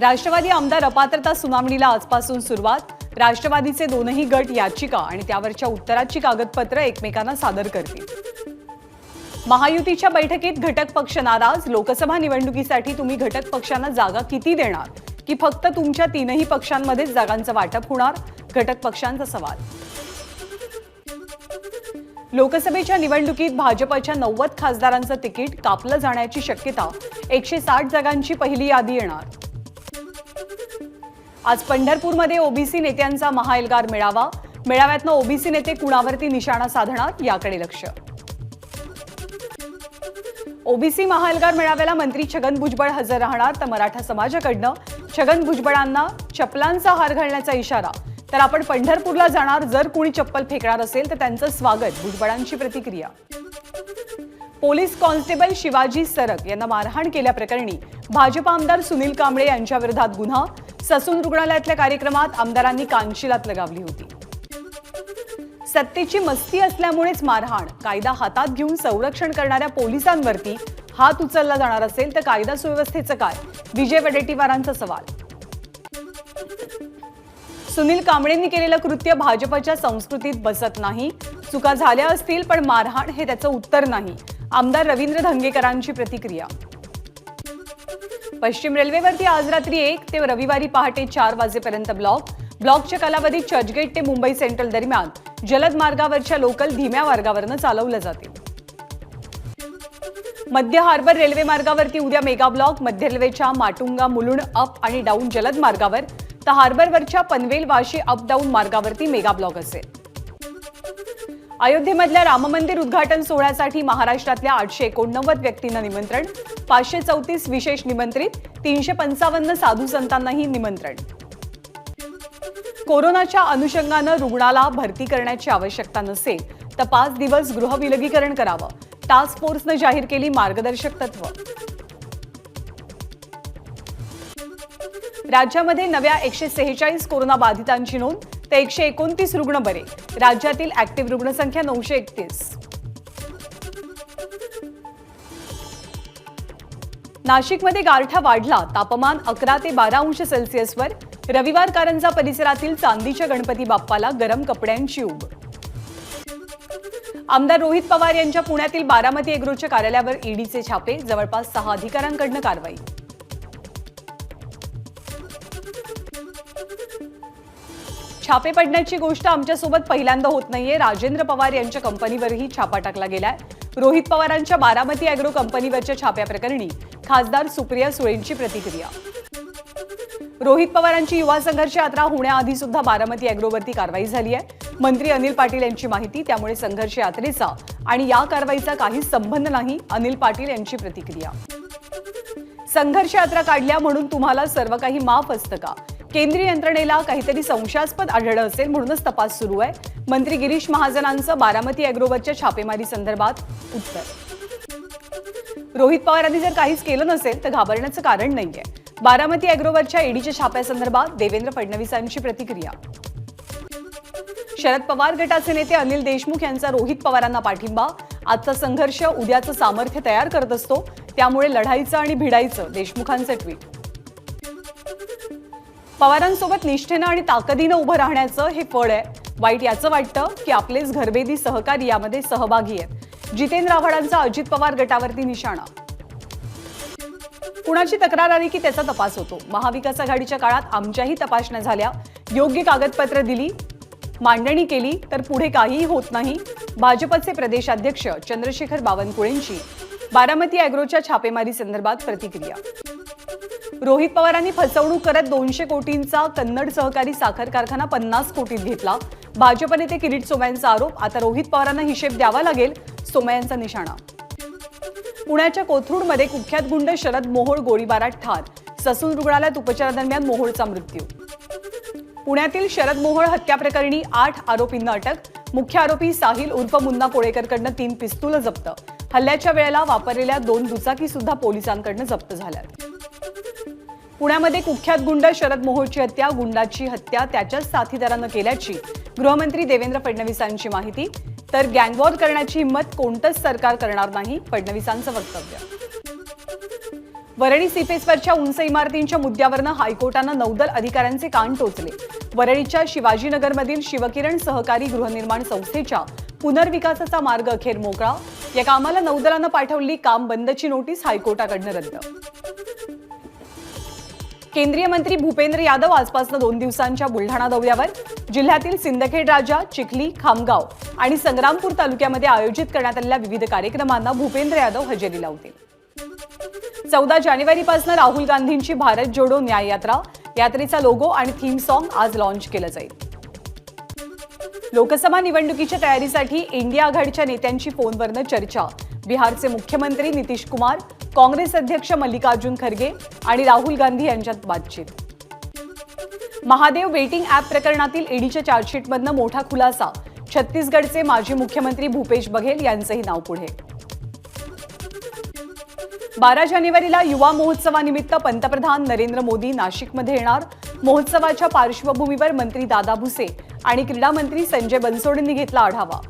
राष्ट्रवादी आमदार अपात्रता सुनावणीला आजपासून सुरुवात. राष्ट्रवादीचे दोनही गट याचिका आणि त्यावरच्या उत्तराची कागदपत्र एकमेकांना सादर करतील. महायुतीच्या बैठकीत घटक पक्ष नाराज. लोकसभा निवडणुकीसाठी तुम्ही घटक पक्षांना जागा किती देणार? की फक्त तुमच्या तीनही पक्षांमध्येच जागांचं वाटप होणार? घटक पक्षांचा सवाल. लोकसभेच्या निवडणुकीत भाजपच्या नव्वद खासदारांचं तिकीट कापलं जाण्याची शक्यता. एकशे साठ जागांची पहिली यादी येणार. आज पंढरपूरमध्ये ओबीसी नेत्यांचा महाएल्गार मेळावा. मेळाव्यातनं ओबीसी नेते कुणावरती निशाणा साधणार याकडे लक्ष. ओबीसी महाएल्गार मेळाव्याला मंत्री छगन भुजबळ हजर राहणार तर मराठा समाजाकडनं. छगन भुजबळांना चपलांचा हार घालण्याचा इशारा. तर आपण पंढरपूरला जाणार जर कुणी चप्पल फेकणार असेल तर त्यांचं स्वागत भुजबळांची प्रतिक्रिया. पोलीस कॉन्स्टेबल शिवाजी सरक यांना मारहाण केल्याप्रकरणी भाजप आमदार सुनील कांबळे यांच्या विरोधात गुन्हा. ससून रुग्णालयातल्या कार्यक्रमात आमदारांनी कानशिलात लगावली होती. सत्तेची मस्ती असल्यामुळेच मारहाण. कायदा हातात घेऊन संरक्षण करणाऱ्या पोलिसांवरती हात उचलला जाणार असेल तर कायदा सुव्यवस्थेचं काय? विजय वडेट्टीवारांचा सवाल. सुनील कांबळेंनी केलेलं कृत्य भाजपच्या संस्कृतीत बसत नाही. चुका झाल्या असतील पण मारहाण हे त्याचं उत्तर नाही. आमदार रवींद्र धंगेकरांची प्रतिक्रिया. पश्चिम रेल्वेवरती आज रात्री एक ते रविवारी पहाटे चार वाजेपर्यंत ब्लॉक. ब्लॉकच्या कालावधीत चर्चगेट ते मुंबई सेंट्रल दरम्यान जलद मार्गावरच्या लोकल धीम्या मार्गावरनं चालवलं जातील मध्य हार्बर रेल्वे मार्गावरती उद्या मेगा ब्लॉक मध्य रेल्वेच्या माटुंगा मुलुंड अप आणि डाऊन जलद मार्गावर तर हार्बरवरच्या पनवेल वाशी अप डाऊन मार्गावरती मेगा ब्लॉक असेल. अयोध्येमधल्या राम मंदिर उद्घाटन सोहळ्यासाठी महाराष्ट्रातल्या आठशे एकोणनव्वद व्यक्तींना निमंत्रण पाचशे चौतीस विशेष निमंत्रित तीनशे पंचावन्न साधू संतांनाही निमंत्रण. कोरोनाच्या अनुषंगानं रुग्णाला भरती करण्याची आवश्यकता नसेल तर पाच दिवस गृहविलगीकरण करावं टास्क फोर्सनं जाहीर केली मार्गदर्शक तत्व. राज्यामध्ये नव्या एकशे सेहेचाळीस कोरोना बाधितांची नोंद तर एकशे एकोणतीस रुग्ण बरे. राज्यातील ऍक्टिव्ह रुग्णसंख्या नऊशे एकतीस. नाशिकमध्ये गारठा वाढला. तापमान अकरा ते बारा अंश सेल्सिअसवर. रविवार कारंजा परिसरातील चांदीच्या गणपती बाप्पाला गरम कपड्यांची उब आमदार रोहित पवार यांच्या पुण्यातील बारामती एग्रोच्या कार्यालयावर ईडीचे छापे. जवळपास सहा अधिकाऱ्यांकडनं कारवाई. छापे पडण्याची गोष्ट आमच्यासोबत पहिल्यांदा होत नाहीये. राजेंद्र पवार यांच्या कंपनीवरही छापा टाकला गेलाय. रोहित पवारांच्या बारामती अॅग्रो कंपनीवरच्या छाप्याप्रकरणी खासदार सुप्रिया सुळेंची प्रतिक्रिया. रोहित पवारांची युवा संघर्ष यात्रा होण्याआधी सुद्धा बारामती अॅग्रोवरती कारवाई झाली आहे. मंत्री अनिल पाटील यांची माहिती त्यामुळे संघर्ष यात्रेचा आणि या कारवाईचा काही संबंध नाही अनिल पाटील यांची प्रतिक्रिया. संघर्ष यात्रा काढल्या म्हणून तुम्हाला सर्व काही माफ असतं का? केंद्रीय यंत्रणेला काहीतरी संशयास्पद आढळलं असेल म्हणूनच तपास सुरू आहे. मंत्री गिरीश महाजनांचं बारामती अॅग्रोवरच्या छापेमारी संदर्भात उत्तर. रोहित पवारांनी जर काहीच केलं नसेल तर घाबरण्याचं कारण नाहीये. बारामती अॅग्रोवरच्या ईडीच्या छाप्यासंदर्भात देवेंद्र फडणवीसांची प्रतिक्रिया. शरद पवार गटाचे नेते अनिल देशमुख यांचा रोहित पवारांना पाठिंबा. आजचा संघर्ष उद्याचं सामर्थ्य तयार करत असतो. त्यामुळे लढाईचं आणि भिडायचं देशमुखांचं ट्विट. पवारांसोबत निष्ठेनं आणि ताकदीनं उभं राहण्याचं हे फळ आहे. वाईट याचं वाटतं की आपलेच घरभेदी सहकारी यामध्ये सहभागी आहेत. जितेंद्र आव्हाडांचा अजित पवार गटावरती निशाणा. कुणाची तक्रार आली की त्याचा तपास होतो. महाविकास आघाडीच्या काळात आमच्याही तपासण्या झाल्या. योग्य कागदपत्र दिली मांडणी केली तर पुढे काहीही होत नाही. भाजपचे प्रदेशाध्यक्ष चंद्रशेखर बावनकुळेंची बारामती अॅग्रोच्या छापेमारी संदर्भात प्रतिक्रिया. रोहित पवारांनी फसवणूक करत दोनशे कोटींचा कन्नड सहकारी साखर कारखाना पन्नास कोटीत घेतला. भाजप नेते किरीट सोमयांचा आरोप आता रोहित पवारांना हिशेब द्यावा लागेल सोमयांचा निशाणा. पुण्याच्या कोथरूडमध्ये कुख्यात गुंड शरद मोहोळ गोळीबारात ठार ससून रुग्णालयात उपचारादरम्यान मोहोळचा मृत्यू. पुण्यातील शरद मोहोळ हत्या प्रकरणी आठ आरोपींना अटक मुख्य आरोपी साहिल उर्फ मुन्ना कोळेकरकडनं तीन पिस्तूल जप्त. हल्ल्याच्या वेळेला वापरलेल्या दोन दुचाकी सुद्धा पोलिसांकडनं जप्त झाल्या पुण्यामध्ये कुख्यात गुंड शरद मोहोळची हत्या गुंडाची हत्या त्याच्याच साथीदारानं केल्याची गृहमंत्री देवेंद्र फडणवीसांची माहिती. तर गँगवॉर करण्याची हिंमत कोणतंच सरकार करणार नाही फडणवीसांचं वक्तव्य. वरळी सीफेसवरच्या उंच इमारतींच्या मुद्द्यावरनं हायकोर्टानं नौदल अधिकाऱ्यांचे कान टोचले. वरळीच्या शिवाजीनगरमधील शिवकिरण सहकारी गृहनिर्माण संस्थेच्या पुनर्विकासाचा मार्ग अखेर मोकळा. या कामाला नौदलानं पाठवली काम बंदची नोटीस हायकोर्टाकडनं रद्द. केंद्रीय मंत्री भूपेंद्र यादव आजपासून दोन दिवसांच्या बुलढाणा दौऱ्यावर. जिल्ह्यातील सिंदखेड राजा चिखली खामगाव आणि संग्रामपूर तालुक्यामध्ये आयोजित करण्यात आलेल्या विविध कार्यक्रमांना भूपेंद्र यादव हजेरी लावतील. चौदा जानेवारीपासून राहुल गांधींची भारत जोडो न्याय यात्रा. यात्रेचा लोगो आणि थीम सॉन्ग आज लॉन्च केलं जाईल. लोकसभा निवडणुकीच्या तयारीसाठी इंडिया आघाडीच्या नेत्यांची फोनवरनं चर्चा. बिहारचे मुख्यमंत्री नितीश कुमार काँग्रेस अध्यक्ष मल्लिकार्जुन खरगे आणि राहुल गांधी यांच्यात बातचीत. महादेव वेटिंग ॲप प्रकरणातील ईडीच्या चार्जशीटमधनं मोठा खुलासा. छत्तीसगडचे माजी मुख्यमंत्री भूपेश बघेल यांचंही नाव पुढे. बारा जानेवारीला युवा महोत्सवानिमित्त पंतप्रधान नरेंद्र मोदी नाशिकमध्ये येणार. महोत्सवाच्या पार्श्वभूमीवर मंत्री दादा भुसे आणि क्रीडा मंत्री संजय बनसोडेंनी घेतला आढावा.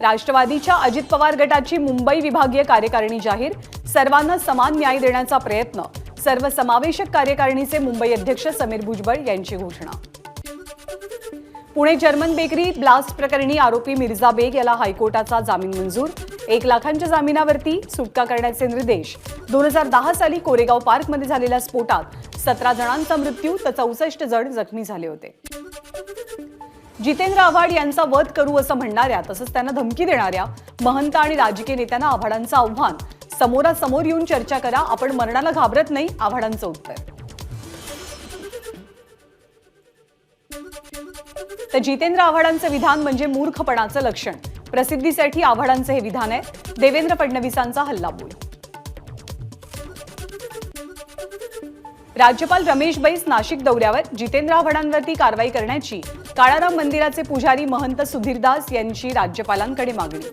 राष्ट्रवादीच्या अजित पवार गटाची मुंबई विभागीय कार्यकारिणी जाहीर. सर्वांना समान न्याय देण्याचा प्रयत्न. सर्वसमावेशक कार्यकारिणीचे मुंबई अध्यक्ष समीर भुजबळ यांची घोषणा. पुणे जर्मन बेकरी ब्लास्ट प्रकरणी आरोपी मिर्झा बेग याला हायकोर्टाचा जामीन मंजूर. एक लाखांच्या जामिनावरती सुटका करण्याचे निर्देश. दोन हजार दहा साली कोरेगाव पार्कमध्ये झालेल्या स्फोटात सतरा जणांचा मृत्यू तर चौसष्ट जण जखमी झाले होते. जितेंद्र आव्हाड यांचा वध करू असं म्हणणाऱ्या तसंच त्यांना धमकी देणाऱ्या महंत आणि राजकीय नेत्यांना आव्हाडांचं आव्हान. समोरासमोर येऊन चर्चा करा आपण मरणाला घाबरत नाही आव्हाडांचं उत्तर. तर जितेंद्र आव्हाडांचं विधान म्हणजे मूर्खपणाचं लक्षण. प्रसिद्धीसाठी आव्हाडांचं हे विधान आहे. देवेंद्र फडणवीसांचा हल्लाबोल. राज्यपाल रमेश बैस नाशिक दौऱ्यावर. जितेंद्र आव्हाडांवरती कारवाई करण्याची काळाराम मंदिराचे पुजारी महंत सुधीरदास यांची राज्यपालांकडे मागणी.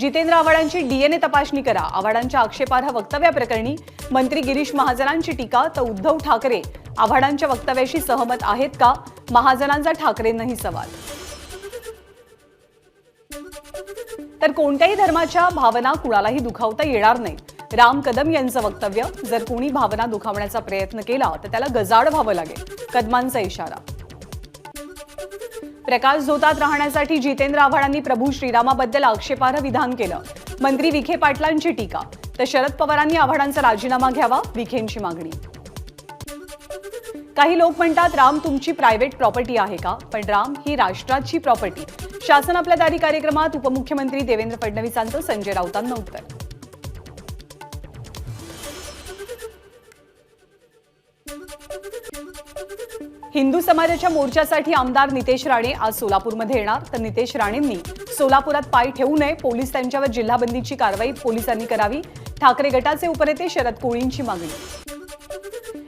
जितेंद्र आव्हाडांची डीएनए तपासणी करा. आव्हाडांच्या आक्षेपार्ह वक्तव्याप्रकरणी मंत्री गिरीश महाजनांची टीका तर उद्धव ठाकरे आव्हाडांच्या वक्तव्याशी सहमत आहेत का? महाजनांचा ठाकरेंनाही सवाल. तर कोणत्याही धर्माच्या भावना कुणालाही दुखावता येणार नाही राम कदम यांचं वक्तव्य जर कोणी भावना दुखावण्याचा प्रयत्न केला तर त्याला गजाड व्हावं लागेल कदमांचा इशारा. प्रकाश झोतात राहण्यासाठी जितेंद्र आव्हाडांनी प्रभू श्रीरामाबद्दल आक्षेपार्ह विधान केलं. मंत्री विखे पाटलांची टीका तर शरद पवारांनी आव्हाडांचा राजीनामा घ्यावा विखेंची मागणी. काही लोक म्हणतात राम तुमची प्रायव्हेट प्रॉपर्टी आहे का? पण राम ही राष्ट्राची प्रॉपर्टी शासन आपल्या दारी कार्यक्रमात उपमुख्यमंत्री देवेंद्र फडणवीसांचं संजय राऊतांना उत्तर. हिंदू समाजाच्या मोर्चासाठी आमदार नितेश राणे आज सोलापूरमध्ये येणार. तर नितेश राणेंनी सोलापुरात पाय ठेवू नये. पोलीस त्यांच्यावर जिल्हाबंदीची कारवाई पोलिसांनी करावी. ठाकरे गटाचे उपनेते शरद कोळींची मागणी.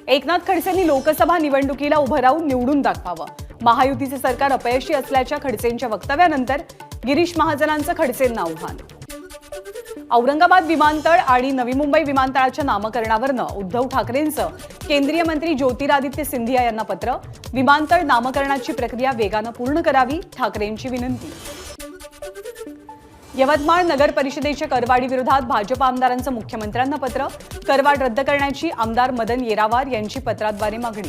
एकनाथ खडसेंनी लोकसभा निवडणुकीला उभं राहून निवडून दाखवावं. महायुतीचे सरकार अपयशी असल्याच्या खडसेंच्या वक्तव्यानंतर गिरीश महाजनांचं खडसेंना आव्हान. औरंगाबाद विमानतळ आणि नवी मुंबई विमानतळाच्या नामकरणावरनं उद्धव ठाकरेंचं केंद्रीय मंत्री ज्योतिरादित्य सिंधिया यांना पत्र विमानतळ नामकरणाची प्रक्रिया वेगानं पूर्ण करावी ठाकरेंची विनंती. यवतमाळ नगर परिषदेच्या विरोधात भाजप आमदारांचं मुख्यमंत्र्यांना पत्र करवाढ रद्द करण्याची आमदार मदन येरावार यांची पत्राद्वारे मागणी.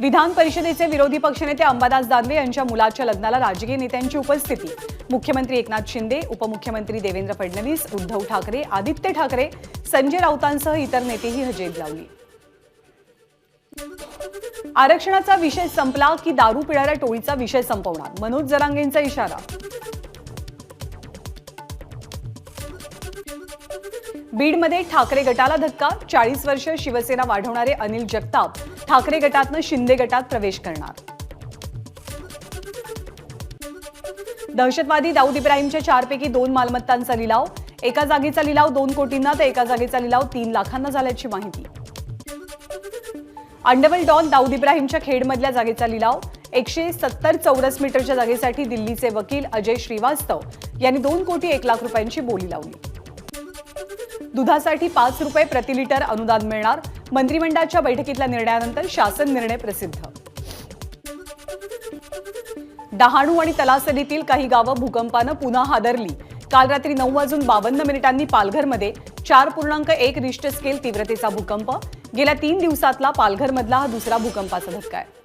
विधान परिषदेचे विरोधी पक्षनेते अंबादास दानवे यांच्या मुलाच्या लग्नाला राजकीय नेत्यांची उपस्थिती. मुख्यमंत्री एकनाथ शिंदे उपमुख्यमंत्री देवेंद्र फडणवीस उद्धव ठाकरे आदित्य ठाकरे संजय राऊतांसह इतर नेतेही हजेरी लावली. आरक्षणाचा विषय संपला की दारू पिणाऱ्या टोळीचा विषय संपवणार? मनोज जरांगेंचा इशारा. बीडमध्ये ठाकरे गटाला धक्का? चाळीस वर्ष शिवसेना वाढवणारे अनिल जगताप ठाकरे गटातनं शिंदे गटात प्रवेश करणार? दहशतवादी दाऊद इब्राहिमच्या चारपैकी दोन मालमत्तांचा लिलाव. एका जागेचा लिलाव दोन कोटींना तर एका जागेचा लिलाव तीन लाखांना झाल्याची माहिती. अंडवल डॉन दाऊद इब्राहिमच्या खेडमधल्या जागेचा लिलाव. एकशे सत्तर चौरस मीटरच्या जागेसाठी दिल्लीचे वकील अजय श्रीवास्तव यांनी दोन कोटी एक लाख रुपयांची बोली लावली. दुधासाठी पाच रुपये प्रति लिटर अनुदान मिळणार. मंत्रिमंडळाच्या बैठकीतल्या निर्णयानंतर शासन निर्णय प्रसिद्ध. डहाणू आणि तलासरीतील काही गावं भूकंपानं पुन्हा हादरली. काल रात्री नऊ वाजून बावन्न मिनिटांनी पालघरमध्ये चार पूर्णांक एक रिश्टर स्केल तीव्रतेचा भूकंप. गेल्या तीन दिवसातला पालघरमधला हा दुसरा भूकंपाचा धक्का आहे.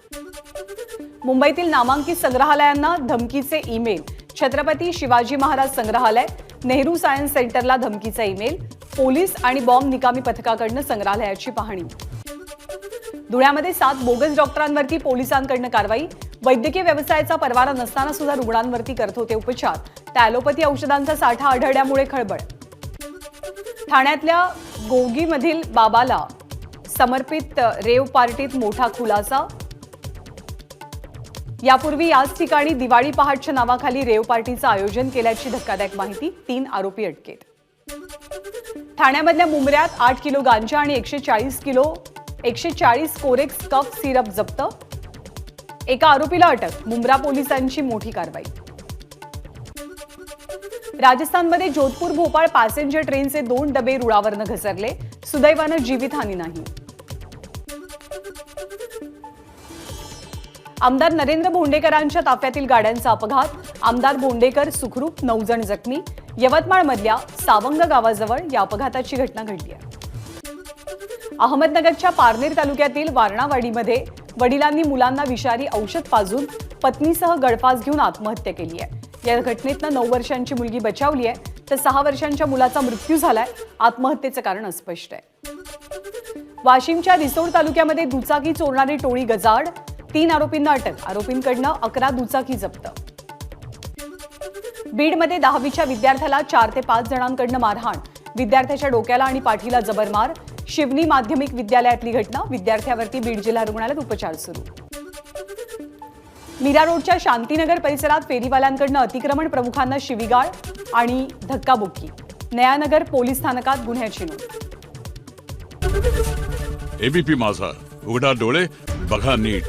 मुंबईतील नामांकित संग्रहालयांना धमकीचे ईमेल. छत्रपती शिवाजी महाराज संग्रहालय नेहरू सायन्स सेंटरला धमकीचा ईमेल. पोलीस आणि बॉम्ब निकामी पथकाकडनं संग्रहालयाची पाहणी. धुळ्यामध्ये सात बोगस डॉक्टरांवरती पोलिसांकडनं कारवाई. वैद्यकीय व्यवसायाचा परवाना नसताना सुद्धा रुग्णांवरती करत होते उपचार. त्या ॲलोपॅथी औषधांचा साठा आढळल्यामुळे खळबळ. ठाण्यातल्या गोगीमधील बाबाला समर्पित रेव पार्टीत मोठा खुलासा. यापूर्वी याच ठिकाणी दिवाळी पहाटच्या नावाखाली रेव पार्टीचं आयोजन केल्याची धक्कादायक माहिती तीन आरोपी अटकेत. ठाण्यामधल्या मुंबऱ्यात आठ किलो गांजा आणि एकशे चाळीस किलो एकशे चाळीस कोरेक्स कफ सिरप जप्त. एका आरोपीला अटक मुंब्रा पोलिसांची मोठी कारवाई. राजस्थानमध्ये जोधपूर भोपाळ पॅसेंजर ट्रेनचे दोन डबे रुळावरनं घसरले. सुदैवानं जीवितहानी नाही. आमदार नरेंद्र भोंडेकरांच्या ताफ्यातील गाड्यांचा अपघात. आमदार भोंडेकर सुखरूप नऊ जण जखमी. यवतमाळमधल्या सावंग गावाजवळ या अपघाताची घटना घडली आहे. अहमदनगरच्या पारनेर तालुक्यातील वारणावाडीमध्ये वडिलांनी मुलांना विषारी औषध पाजून पत्नीसह गळफास घेऊन आत्महत्या केली आहे. या घटनेतनं नऊ वर्षांची मुलगी बचावली आहे तर सहा वर्षांच्या मुलाचा मृत्यू झालाय आत्महत्येचं कारण अस्पष्ट आहे. वाशिमच्या रिसोड तालुक्यामध्ये दुचाकी चोरणारी टोळी गजाड तीन आरोपींना अटक आरोपींकडनं अकरा दुचाकी जप्त. बीडमध्ये दहावीच्या विद्यार्थ्याला चार ते पाच जणांकडनं मारहाण विद्यार्थ्याच्या डोक्याला आणि पाठीला जबरमार शिवनी माध्यमिक विद्यालयातली घटना. विद्यार्थ्यावरती बीड जिल्हा रुग्णालयात उपचार सुरू. मीरा रोडच्या शांतीनगर परिसरात फेरीवाल्यांकडनं अतिक्रमण प्रमुखांना शिवीगाळ आणि धक्काबुक्की. नयानगर पोलीस स्थानकात गुन्ह्याची नोंद. एबीपी माझा. उघडा डोळे बघा नीट.